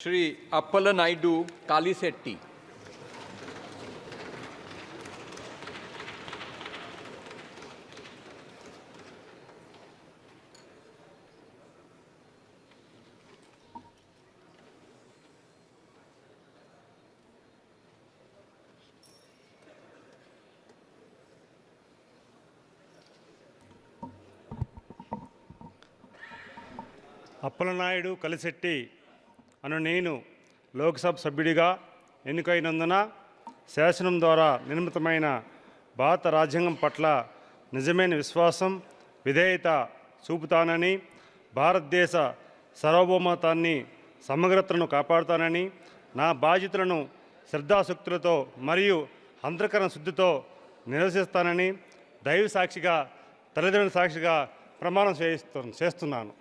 శ్రీ అప్పల నాయుడు కాళీశెట్టి. అప్పలనాయుడు కలిసెట్టి అను నేను లోక్సభ సభ్యుడిగా ఎన్నికైనందున శాసనం ద్వారా నిర్మితమైన భారత రాజ్యాంగం పట్ల నిజమైన విశ్వాసం విధేయత చూపుతానని భారతదేశ సార్వభౌమతాన్ని సమగ్రతను కాపాడుతానని నా బాధ్యతలను శ్రద్ధాశక్తులతో మరియు అంతకరణ శుద్ధితో నిరసిస్తానని దైవ సాక్షిగా తల్లిదండ్రుల సాక్షిగా ప్రమాణం చేయిస్తు చేస్తున్నాను.